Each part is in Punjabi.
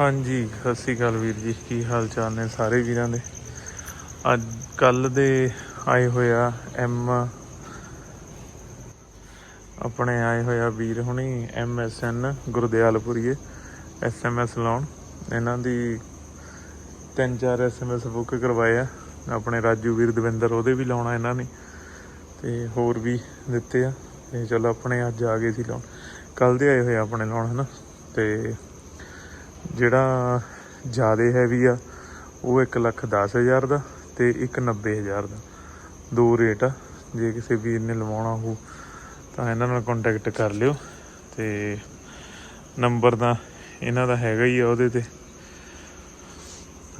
ਹਾਂਜੀ, ਸਤਿ ਸ਼੍ਰੀ ਅਕਾਲ ਵੀਰ ਜੀ। ਕੀ ਹਾਲ ਚਾਲ ਨੇ ਸਾਰੇ ਵੀਰਾਂ ਦੇ? ਅੱਜ ਕੱਲ ਦੇ ਆਏ ਹੋਇਆ ਐਮ, ਆਪਣੇ ਆਏ ਹੋਇਆ ਵੀਰ ਹੁਣੀ ਐਮਐਸਐਨ ਗੁਰਦਿਆਲਪੁਰੀਏ ਐਸਐਮਐਸ ਲਾਉਣ। ਇਹਨਾਂ ਦੀ ਤਿੰਨ ਚਾਰ ਐਸਐਮਐਸ ਬੁੱਕ ਕਰਵਾਏ ਆ। ਆਪਣੇ ਰਾਜੂ ਵੀਰ ਦਵਿੰਦਰ, ਉਹਦੇ ਵੀ ਲਾਉਣਾ ਇਹਨਾਂ ਨੇ। ਤੇ ਹੋਰ ਵੀ ਦਿੱਤੇ ਆ। ਤੇ ਚਲੋ, ਆਪਣੇ ਅੱਜ ਆ ਗਏ ਸੀ ਲਾਉਣ। ਕੱਲ ਦੇ ਆਏ ਹੋਏ ਆ ਆਪਣੇ ਲਾਉਣ, ਹਨਾ? ਤੇ ਜਿਹੜਾ ਜਿਆਦੇ ਹੈਵੀ ਆ, ਉਹ 1 ਲੱਖ ਦਸ ਹਜ਼ਾਰ ਦਾ ਤੇ ਇੱਕ 90 ਹਜ਼ਾਰ ਦਾ। ਦੋ ਰੇਟ ਆ, ਜੇ ਕਿਸੇ ਵੀਰ ਨੇ ਲਵਾਉਣਾ ਹੋ ਤਾਂ ਇਹਨਾਂ ਨਾਲ ਕੰਟੈਕਟ ਕਰ ਲਿਓ ਤੇ ਨੰਬਰ ਤਾਂ ਇਹਨਾਂ ਦਾ ਹੈਗਾ ਹੀ ਆ ਉਹਦੇ ਤੇ।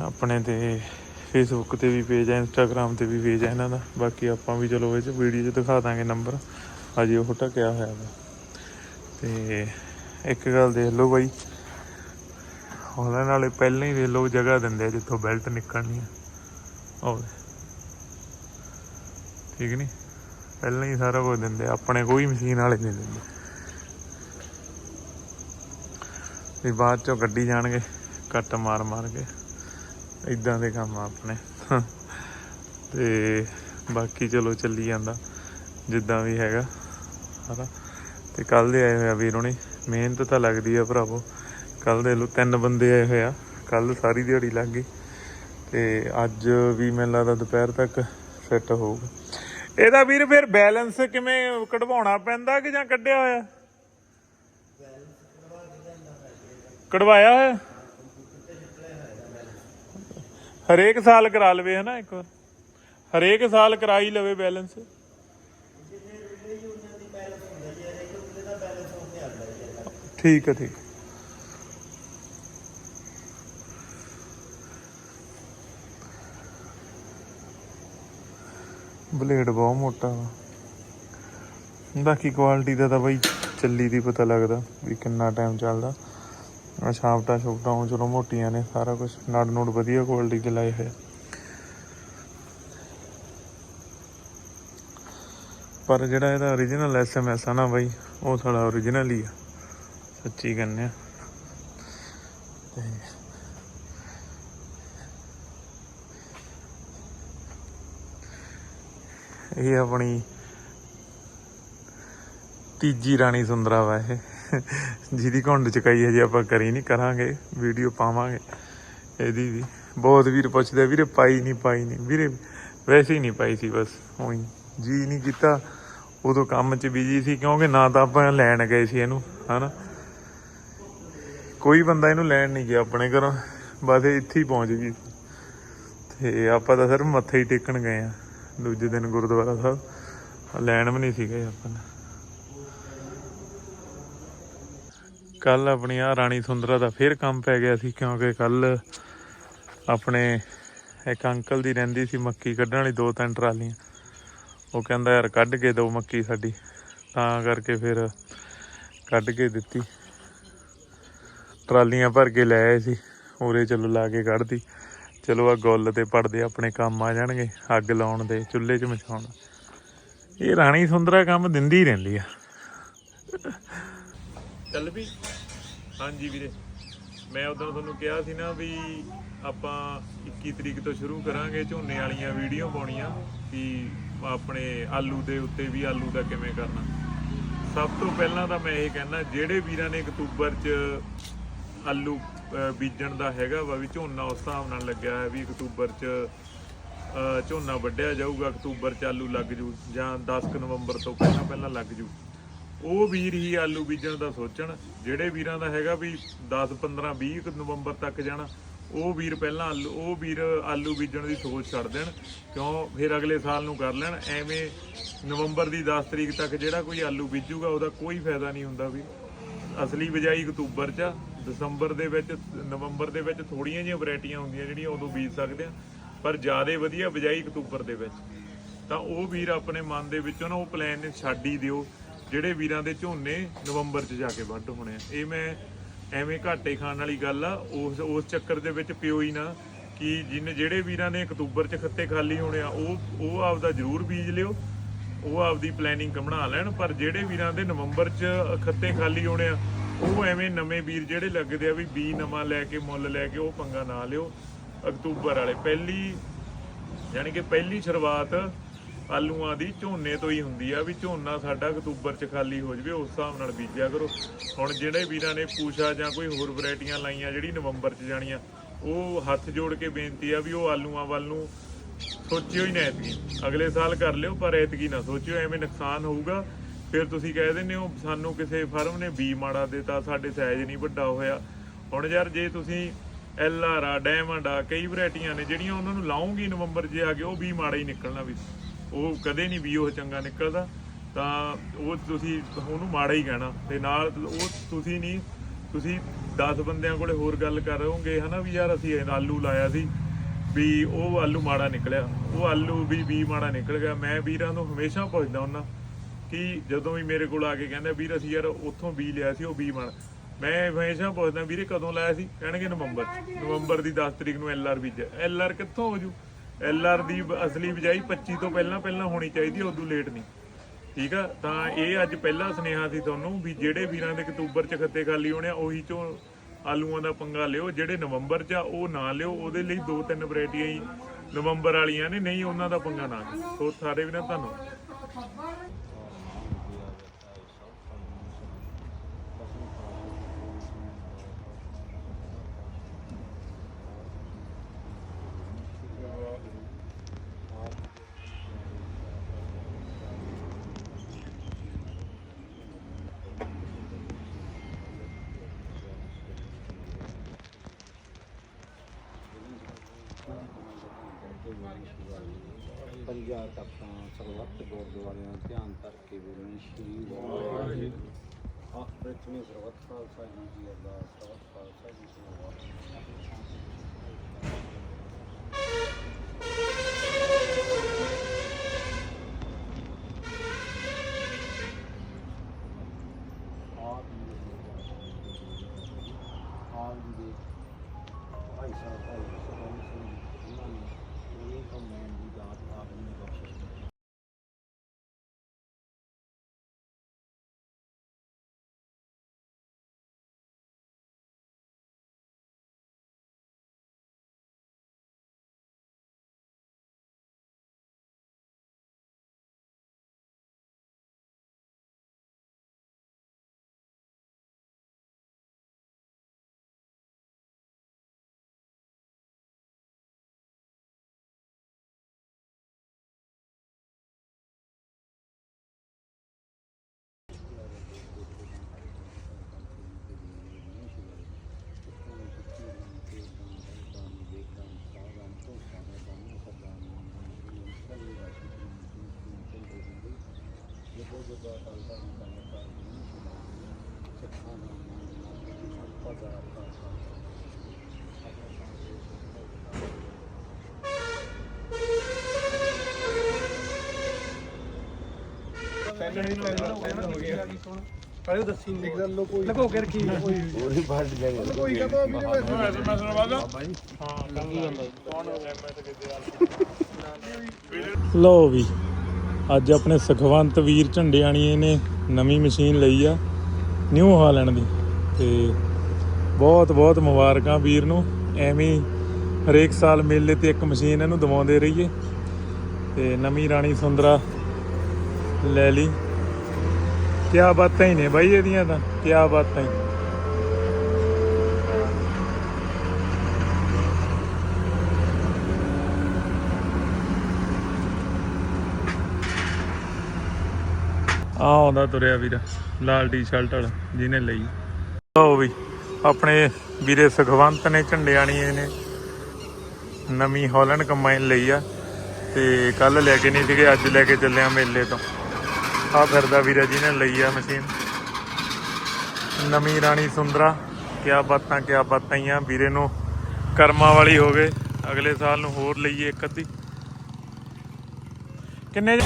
ਆਪਣੇ ਤੇ ਫੇਸਬੁੱਕ ਤੇ ਵੀ ਪੇਜ ਹੈ ਇੰਸਟਾਗ੍ਰam ਤੇ ਵੀ ਪੇਜ ਹੈ ਇਹਨਾਂ ਦਾ। ਬਾਕੀ ਆਪਾਂ ਵੀ ਚਲੋ ਇਹ ਚ ਵੀਡੀਓ 'ਚ ਦਿਖਾ ਦਾਂਗੇ ਨੰਬਰ ਅਜੇ ਉਹ ਟਕਿਆ ਹੋਇਆ ਵਾ। ਤੇ ਇੱਕ ਗੱਲ ਦੇਖ ਲਓ ਬਾਈ ਉਹਨਾਂ ਨਾਲੇ ਪਹਿਲਾਂ ਹੀ ਵੇਖ ਲਓ ਜਗ੍ਹਾ ਦਿੰਦੇ ਆ ਜਿੱਥੋਂ ਬੈਲਟ ਨਿਕਲਣੀ ਆ। ਉਹ ਠੀਕ ਨਹੀਂ ਪਹਿਲਾਂ ਹੀ ਸਾਰਾ ਕੁਝ ਦਿੰਦੇ ਆਪਣੇ ਕੋਈ ਮਸ਼ੀਨ ਵਾਲੇ ਨਹੀਂ ਦਿੰਦੇ। ਵੀ ਬਾਅਦ ਚੋਂ ਗੱਡੀ ਜਾਣਗੇ, ਕੱਟ ਮਾਰ ਮਾਰ ਕੇ। ਇਦਾਂ ਦੇ ਕੰਮ ਆਪਣੇ। ਤੇ ਬਾਕੀ ਚਲੋ ਚੱਲੀ ਜਾਂਦਾ, ਜਿੱਦਾਂ ਵੀ ਹੈਗਾ। ਹਨਾ? ਤੇ ਕੱਲ ਦੇ ਆਏ ਹੋਇਆ ਵੀਰ ਹੁਣੀ। ਮਿਹਨਤ ਤਾਂ ਲੱਗਦੀ ਆ ਭਰਾਵੋ। ਕੱਲ ਦੇ ਲੋ ਤਿੰਨ ਬੰਦੇ ਆਏ ਹੋਇਆ ਕੱਲ ਸਾਰੀ ਦਿਹਾੜੀ ਲੱਗ ਗਈ। ਤੇ ਅੱਜ ਵੀ ਮੈਨੂੰ ਲੱਗਦਾ ਦੁਪਹਿਰ ਤੱਕ ਸੈੱਟ ਹੋਊਗਾ। ਇਹਦਾ ਵੀਰ ਫਿਰ ਬੈਲੈਂਸ ਕਿਵੇਂ ਕਢਵਾਉਣਾ ਪੈਂਦਾ ਕਿ ਜਾਂ ਕੱਢਿਆ ਹੋਇਆ? ਕਢਵਾਇਆ ਹੋਇਆ? ਹਰੇਕ ਸਾਲ ਕਰਾ ਲਵੇ ਹਨਾ ਇੱਕ ਵਾਰ। ਹਰੇਕ ਸਾਲ ਕਰਾਈ ਲਵੇ ਬੈਲੈਂਸ ਠੀਕ ਹੈ, ਠੀਕ ਬਲੇਡ ਬਹੁਤ ਮੋਟਾ ਵਾ। ਬਾਕੀ ਕੁਆਲਿਟੀ ਦਾ ਤਾਂ ਬਈ ਚੱਲੀ ਦੀ ਪਤਾ ਲੱਗਦਾ ਵੀ ਕਿੰਨਾ ਟਾਈਮ ਚੱਲਦਾ। ਆ ਸ਼ਾਫਟਾਂ ਸ਼ੂਫਟਾਂ ਹੁਣ ਚਲੋ ਮੋਟੀਆਂ ਨੇ, ਸਾਰਾ ਕੁਝ ਨੜ ਨੂੜ ਵਧੀਆ ਕੁਆਲਿਟੀ ਦੇ ਲਾਏ ਹੋਏ ਪਰ ਜਿਹੜਾ ਇਹਦਾ origignal ਐਸਐਮਐਸ ਆ ਨਾ ਬਈ, ਉਹ ਸਾਡਾ origignal ਹੀ ਆ। ਸੱਚੀ ਕਹਿੰਦੇ ਆ। ਤੇ ਇਹ ਆਪਣੀ ਤੀਜੀ ਰਾਣੀ ਸੁੰਦਰਾ ਵਾ ਇਹ। ਜਿਹਦੀ ਘੁੰਡ ਚਕਾਈ ਹਜੇ ਆਪਾਂ ਕਰੀ ਨਹੀਂ, ਕਰਾਂਗੇ, ਵੀਡੀਓ ਪਾਵਾਂਗੇ। ਇਹਦੀ ਵੀ। ਬਹੁਤ ਵੀਰ ਪੁੱਛਦੇ ਵੀਰੇ ਪਾਈ ਨਹੀਂ ਪਾਈ ਨਹੀਂ। ਵੀਰੇ ਵੈਸੇ ਹੀ ਨਹੀਂ ਪਾਈ ਸੀ, ਬਸ ਉਹੀ। ਜੀ ਨਹੀਂ ਕੀਤਾ, ਉਦੋਂ ਕੰਮ 'ਚ ਬਿਜ਼ੀ ਸੀ, ਕਿਉਂਕਿ ਨਾ ਤਾਂ ਆਪਾਂ ਲੈਣ ਗਏ ਸੀ ਇਹਨੂੰ, ਹਨਾ। ਕੋਈ ਬੰਦਾ ਇਹਨੂੰ ਲੈਣ ਨਹੀਂ ਗਿਆ ਆਪਣੇ ਘਰੋਂ, ਬਸ ਇਹ ਇੱਥੇ ਹੀ ਪਹੁੰਚ ਗਈ ਤੇ ਆਪਾਂ ਤਾਂ ਸਿਰਫ ਮੱਥੇ ਹੀ ਟੇਕਣ ਗਏ ਆ। ਦੂਜੇ ਦਿਨ ਗੁਰਦੁਆਰਾ ਸਾਹਿਬ। ਲੈਣ ਵੀ ਨਹੀਂ ਸੀ ਗਏ ਆਪਾਂ ਨੇ। ਕੱਲ ਆਪਣੀ ਆ ਰਾਣੀ ਸੁੰਦਰਾ ਦਾ ਫੇਰ ਕੰਮ ਪੈ ਗਿਆ ਸੀ, ਕਿਉਂਕਿ ਕੱਲ ਆਪਣੇ ਇੱਕ ਅੰਕਲ ਦੀ ਰਹਿੰਦੀ ਸੀ ਮੱਕੀ ਕੱਢਣ ਵਾਲੀ, ਦੋ ਤਿੰਨ ਟਰਾਲੀਆਂ। ਉਹ ਕਹਿੰਦਾ, ਯਾਰ, ਕੱਢ ਕੇ ਦੋ ਮੱਕੀ ਸਾਡੀ। ਤਾਂ ਕਰਕੇ ਫਿਰ ਕੱਢ ਕੇ ਦਿੱਤੀ। ਟਰਾਲੀਆਂ ਭਰ ਕੇ ਲੈ ਆਏ ਸੀ। ਉਰੇ ਚਲੋ ਲਾ ਕੇ ਕੱਢਦੀ ਚਲੋ ਆ ਗੁੱਲ ਤੇ ਪੜਦੇ ਆਪਣੇ ਕੰਮ ਆ ਜਾਣਗੇ, ਅੱਗ ਲਾਉਣ ਦੇ, ਚੁੱਲ੍ਹੇ 'ਚ ਮਚਾਉਣ। ਇਹ ਰਾਣੀ ਸੁੰਦਰਾ ਕੰਮ ਦਿੰਦੀ ਰਹਿੰਦੀ ਆ। ਚੱਲ ਵੀ। ਹਾਂਜੀ ਵੀਰੇ। ਮੈਂ ਉਦੋਂ ਤੁਹਾਨੂੰ ਕਿਹਾ ਸੀ ਨਾ ਵੀ ਆਪਾਂ 21 ਤਰੀਕ ਤੋਂ ਸ਼ੁਰੂ ਕਰਾਂਗੇ ਝੋਨੇ ਵਾਲੀਆਂ ਵੀਡੀਓ ਪਾਉਣੀਆਂ ਕਿ ਆਪਣੇ ਆਲੂ ਦੇ ਉੱਤੇ ਵੀ ਆਲੂ ਦਾ ਕਿਵੇਂ ਕਰਨਾ। ਸਭ ਤੋਂ ਪਹਿਲਾਂ ਤਾਂ ਮੈਂ ਇਹ ਕਹਿੰਦਾ ਜਿਹੜੇ ਵੀਰਾਂ ਨੇ ਅਕਤੂਬਰ 'ਚ ਆਲੂ ਬੀਜਣ ਦਾ ਹੈਗਾ ਵਾ ਵੀ ਝੋਨਾ ਉਸ ਹਿਸਾਬ ਨਾਲ ਲੱਗਿਆ ਹੈ ਵੀ ਅਕਤੂਬਰ 'ਚ ਝੋਨਾ ਵੱਢਿਆ ਜਾਊਗਾ, ਅਕਤੂਬਰ 'ਚ ਆਲੂ ਲੱਗ ਜੂ ਜਾਂ 10 ਕੁ ਨਵੰਬਰ ਤੋਂ ਪਹਿਲਾਂ ਪਹਿਲਾਂ ਲੱਗ ਜੂ। ਉਹ ਵੀਰ ਹੀ ਆਲੂ ਬੀਜਣ ਦਾ ਸੋਚਣ, ਜਿਹੜੇ ਵੀਰਾਂ ਦਾ ਹੈਗਾ ਵੀ 10 15 20 ਕੁ ਨਵੰਬਰ ਤੱਕ ਜਾਣਾ, ਉਹ ਵੀਰ ਪਹਿਲਾਂ ਆਲੂ, ਉਹ ਵੀਰ ਆਲੂ ਬੀਜਣ ਦੀ ਸੋਚ ਛੱਡ ਦੇਣ, ਕਿਉਂ ਫਿਰ ਅਗਲੇ ਸਾਲ ਨੂੰ ਕਰ ਲੈਣ। ਐਵੇਂ ਨਵੰਬਰ ਦੀ 10 ਤਰੀਕ ਤੱਕ ਜਿਹੜਾ ਕੋਈ ਆਲੂ ਬੀਜੂਗਾ, ਉਹਦਾ ਕੋਈ ਫਾਇਦਾ ਨਹੀਂ ਹੁੰਦਾ ਵੀ। ਅਸਲੀ ਬਿਜਾਈ ਅਕਤੂਬਰ 'ਚ ਆ। ਦਸੰਬਰ ਦੇ ਵਿੱਚ, ਨਵੰਬਰ ਦੇ ਵਿੱਚ ਥੋੜੀਆਂ ਜਿਹੀਆਂ ਵੈਰਾਈਟੀਆਂ ਹੁੰਦੀਆਂ ਜਿਹੜੀਆਂ ਉਦੋਂ ਬੀਜ ਸਕਦੇ ਆ, ਪਰ ਜ਼ਿਆਦਾ ਵਧੀਆ ਬਿਜਾਈ ਅਕਤੂਬਰ ਦੇ ਵਿੱਚ। ਤਾਂ ਉਹ ਵੀਰ ਆਪਣੇ ਮਨ ਦੇ ਵਿੱਚੋਂ ਨਾ ਉਹ ਪਲਾਨ ਛੱਡ ਹੀ ਦਿਓ, ਜਿਹੜੇ ਵੀਰਾਂ ਦੇ ਝੋਨੇ ਨਵੰਬਰ 'ਚ ਜਾ ਕੇ ਵੱਢ ਹੋਣੇ ਆ। ਇਹ ਮੈਂ ਐਵੇਂ ਘਾਟੇ ਖਾਣ ਵਾਲੀ ਗੱਲ ਆ, ਉਸ ਉਸ ਚੱਕਰ ਦੇ ਵਿੱਚ ਪਿਓ ਹੀ ਨਾ ਕਿ ਜਿਨ, ਜਿਹੜੇ ਵੀਰਾਂ ਨੇ ਅਕਤੂਬਰ 'ਚ ਖੱਤੇ ਖਾਲੀ ਹੋਣੇ ਆ, ਉਹ ਉਹ ਆਪਦਾ ਜ਼ਰੂਰ ਬੀਜ ਲਿਓ, ਉਹ ਆਪਦੀ ਪਲੈਨਿੰਗ ਬਣਾ ਲੈਣ, ਪਰ ਜਿਹੜੇ ਵੀਰਾਂ ਦੇ ਨਵੰਬਰ 'ਚ ਖੱਤੇ ਖਾਲੀ ਹੋਣੇ ਆ ਉਹ ਐਵੇਂ ਨਵੇਂ ਵੀਰ ਜਿਹੜੇ ਲੱਗਦੇ ਆ ਵੀ ਬੀ ਨਵਾਂ ਲੈ ਕੇ, ਮੁੱਲ ਲੈ ਕੇ ਉਹ ਪੰਗਾ ਨਾ ਲਿਓ ਅਕਤੂਬਰ ਵਾਲੇ। ਪਹਿਲੀ, ਯਾਨੀ ਕਿ ਪਹਿਲੀ ਸ਼ੁਰੂਆਤ ਆਲੂਆਂ ਦੀ ਝੋਨੇ ਤੋਂ ਹੀ ਹੁੰਦੀ ਆ ਵੀ ਝੋਨਾ ਸਾਡਾ ਅਕਤੂਬਰ ਚ ਖਾਲੀ ਹੋ ਜਵੇ, ਉਸ ਹਿਸਾਬ ਨਾਲ ਬੀਜਿਆ ਕਰੋ। ਹੁਣ ਜਿਹੜੇ ਵੀਰਾਂ ਨੇ ਪੂਸ਼ਾ ਜਾਂ ਕੋਈ ਹੋਰ ਵੈਰਾਈਟੀਆਂ ਲਾਈਆਂ ਜਿਹੜੀ ਨਵੰਬਰ ਚ ਜਾਣੀਆਂ, ਉਹ ਹੱਥ ਜੋੜ ਕੇ ਬੇਨਤੀ ਆ ਵੀ ਉਹ ਆਲੂਆਂ ਵੱਲ ਨੂੰ ਸੋਚਿਓ ਹੀ ਨਾ ਐਤਕੀ। ਅਗਲੇ ਸਾਲ ਕਰ ਲਿਓ, ਪਰ ਐਤਕੀ ਨਾ ਸੋਚਿਓ, ਐਵੇਂ ਨੁਕਸਾਨ ਹੋਊਗਾ। ਫਿਰ ਤੁਸੀਂ ਕਹਿ ਦਿੰਦੇ ਹੋ, ਸਾਨੂੰ ਕਿਸੇ ਫਰਮ ਨੇ ਬੀ ਮਾੜਾ ਦਿੱਤਾ, ਸਾਡੇ ਸਾਈਜ਼ ਨਹੀਂ ਵੱਡਾ ਹੋਇਆ। ਹੁਣ ਯਾਰ ਜੇ ਤੁਸੀਂ ਐਲ ਆਰ ਆ, ਡਾਇਮੰਡ ਆ, ਕਈ ਵੈਰਾਈਟੀਆਂ ਨੇ ਜਿਹੜੀਆਂ ਉਹਨਾਂ ਨੂੰ ਲਾਉਂਗੀ ਨਵੰਬਰ ਜੇ ਆ ਗਏ ਉਹ ਵੀ ਮਾੜਾ ਹੀ ਨਿਕਲਣਾ ਵੀ। ਉਹ ਕਦੇ ਨਹੀਂ ਵੀ ਉਹ ਚੰਗਾ ਨਿਕਲਦਾ। ਤਾਂ ਉਹ ਤੁਸੀਂ ਉਹਨੂੰ ਮਾੜਾ ਹੀ ਕਹਿਣਾ। ਤੇ ਨਾਲ ਉਹ ਤੁਸੀਂ ਨਹੀਂ, ਤੁਸੀਂ 10 ਬੰਦਿਆਂ ਕੋਲੇ ਹੋਰ ਗੱਲ ਕਰ ਰਹੋਗੇ ਹਨਾ ਵੀ ਯਾਰ ਅਸੀਂ ਆਲੂ ਲਾਇਆ ਸੀ ਵੀ ਉਹ ਆਲੂ ਮਾੜਾ ਨਿਕਲਿਆ। ਉਹ ਆਲੂ ਵੀ ਵੀ ਮਾੜਾ ਨਿਕਲ ਗਿਆ। ਮੈਂ ਵੀਰਾਂ ਨੂੰ ਹਮੇਸ਼ਾ ਪੁੱਛਦਾ ਹੁੰਦਾ। ਕਿ ਜਦੋਂ ਵੀ ਮੇਰੇ ਕੋਲ ਆ ਕੇ ਕਹਿੰਦੇ ਵੀਰ ਅਸੀਂ ਯਾਰ ਉੱਥੋਂ ਬੀ ਲਿਆ ਸੀ, ਉਹ ਬੀ ਮਾੜਾ ਮੈਂ ਹਮੇਸ਼ਾ ਪੁੱਛਦਾ, ਵੀਰੇ ਕਦੋਂ ਲਾਇਆ ਸੀ? ਕਹਿਣਗੇ ਨਵੰਬਰ। 'ਚ। ਨਵੰਬਰ ਦੀ 10 ਤਰੀਕ ਨੂੰ ਐਲ ਆਰ ਬੀਜਿਆ ਐਲ ਆਰ ਕਿੱਥੋਂ ਹੋ ਜੂ? ਐਲ ਆਰ ਦੀ ਅਸਲੀ ਬਿਜਾਈ 25 ਤੋਂ ਪਹਿਲਾਂ ਪਹਿਲਾਂ ਹੋਣੀ ਚਾਹੀਦੀ ਹੈ ਉਦੋਂ ਲੇਟ ਨਹੀਂ। ਠੀਕ ਆ? ਤਾਂ ਇਹ ਅੱਜ ਪਹਿਲਾ ਸੁਨੇਹਾ ਸੀ ਤੁਹਾਨੂੰ ਵੀ ਜਿਹੜੇ ਵੀਰਾਂ ਦੇ ਅਕਤੂਬਰ ਚ ਖੱਤੇ ਖਾਲੀ ਹੋਣੇ ਆ, ਉਹੀ ਚੋਂ ਆਲੂਆਂ ਦਾ ਪੰਗਾ ਲਿਓ। ਜਿਹੜੇ ਨਵੰਬਰ ਚ ਆ, ਉਹ ਨਾ ਲਿਓ। ਉਹਦੇ ਲਈ ਦੋ ਤਿੰਨ ਵੈਰਾਈਟੀਆਂ ਹੀ ਨਵੰਬਰ ਵਾਲੀਆਂ ਨੇ, ਨਹੀਂ ਉਹਨਾਂ ਦਾ ਪੰਗਾ ਨਾ ਲਿਓ। ਸੋ ਸਾਰੇ ਵੀਰਾਂ ਤੁਹਾਨੂੰ परिजा तपता सर्वत गुरुद्वारे ध्यान धरके बोलने श्री वाहिगुरु में सर्वत खालसा जी की अरदास सर्वत खालसा जी की Thank you. ਆਪ ਜੀ ਦੇ ਆਪ ਜੀ ਦੇ ਭਾਈ ਸਾਹਿਬ ਭਾਈ ਸਰਬੰਸ ਸਿੰਘ ਉਹਨਾਂ ਨੇ ਇਹ ਕੰਮ ਦੀ ਦਾਤ ਆਪ ਜੀ ਨੇ ਬਖਸ਼ਿਸ਼ ਕੀਤੀ ਪਹਿਲੇ ਦੱਸੀ ਨਹੀਂ ਗੱਲ ਲੋ ਕੋਈ ਲਗੋ ਕੇ ਰੱਖੀ ਕੋਈ ਉਹੀ ਫੜ ਲੈ ਕੋਈ ਕਹਦਾ ਵੀ ਮੈਂ ਸੁਣਵਾਗਾ ਲਓ ਵੀ। ਅੱਜ ਆਪਣੇ ਸੁਖਵੰਤ ਵੀਰ ਝੰਡਿਆਣੀਏ ਨੇ ਨਵੀਂ ਮਸ਼ੀਨ ਲਈ ਆ, ਨਿਊ ਹਾਲੈਂਡ ਦੀ। ਤੇ ਬਹੁਤ ਬਹੁਤ ਮੁਬਾਰਕਾਂ ਵੀਰ ਨੂੰ। ਐਵੇਂ ਹਰੇਕ ਸਾਲ ਮੇਲੇ ਤੇ ਇੱਕ ਮਸ਼ੀਨ ਇਹਨੂੰ ਦਵਾਉਂਦੇ ਰਹੀਏ। ਤੇ ਨਵੀਂ ਰਾਣੀ ਸੁੰਦਰਾ ਲੈ ਲਈ। ਕਿਆ ਬਾਤਾਂ ਹੀ ਨੇ ਬਾਈ ਇਹਦੀਆਂ ਤਾਂ, ਕਿਆ ਬਾਤਾਂ ਹੀ। ਆ ਆਉਂਦਾ ਤੁਰਿਆ ਵੀਰ, ਲਾਲ ਟੀ-ਸ਼ਰਟ ਵਾਲਾ, ਜਿਹਨੇ ਲਈ। ਲਓ ਵੀ, ਆਪਣੇ ਵੀਰੇ ਸੁਖਵੰਤ ਨੇ ਝੰਡਿਆਣੀ ਨੇ ਨਵੀਂ ਹਾਲੈਂਡ ਕੰਬਾਈਨ ਲਈ ਆ, ਤੇ ਕੱਲ ਲੈ ਕੇ ਨਹੀਂ ਸੀਗੇ, ਅੱਜ ਲੈ ਕੇ ਚੱਲੇ ਆ ਮੇਲੇ ਤੋਂ। ਆ ਫਿਰਦਾ ਵੀਰਾ ਜਿਹਨੇ ਲਈ ਆ ਮਸ਼ੀਨ ਨਵੀਂ ਰਾਣੀ ਸੁੰਦਰਾ, ਕਿਆ ਬਾਤਾਂ ਕਿਆ ਬਾਤਾਂ ਹੀ ਆ, ਵੀਰੇ ਨੂੰ ਕਰਮਾਂ ਵਾਲੀ ਹੋਵੇ ਅਗਲੇ ਸਾਲ ਨੂੰ ਹੋਰ ਲਈਏ ਇੱਕ ਅੱਧੀ। ਕਿੰਨੇ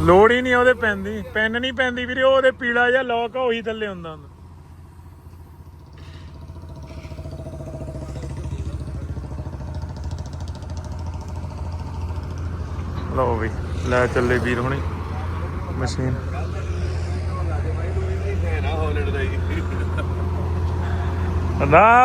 ਲੋੜ ਹੀ ਨਹੀਂ ਉਹਦੇ ਪੈਨ ਪੈਨ ਨਹੀਂ ਪੈਂਦੀ ਵੀਰੇ ਉਹਦੇ ਪੀਲਾ ਜਿਹਾ ਲੋਕ ਉਹੀ ਥੱਲੇ ਹੁੰਦਾ ਹੁੰਦਾ ਲਓ ਵੀ ਲੈ ਚੱਲੇ ਵੀਰ ਹੁਣੀ ਮਸ਼ੀਨ। ਨਾ।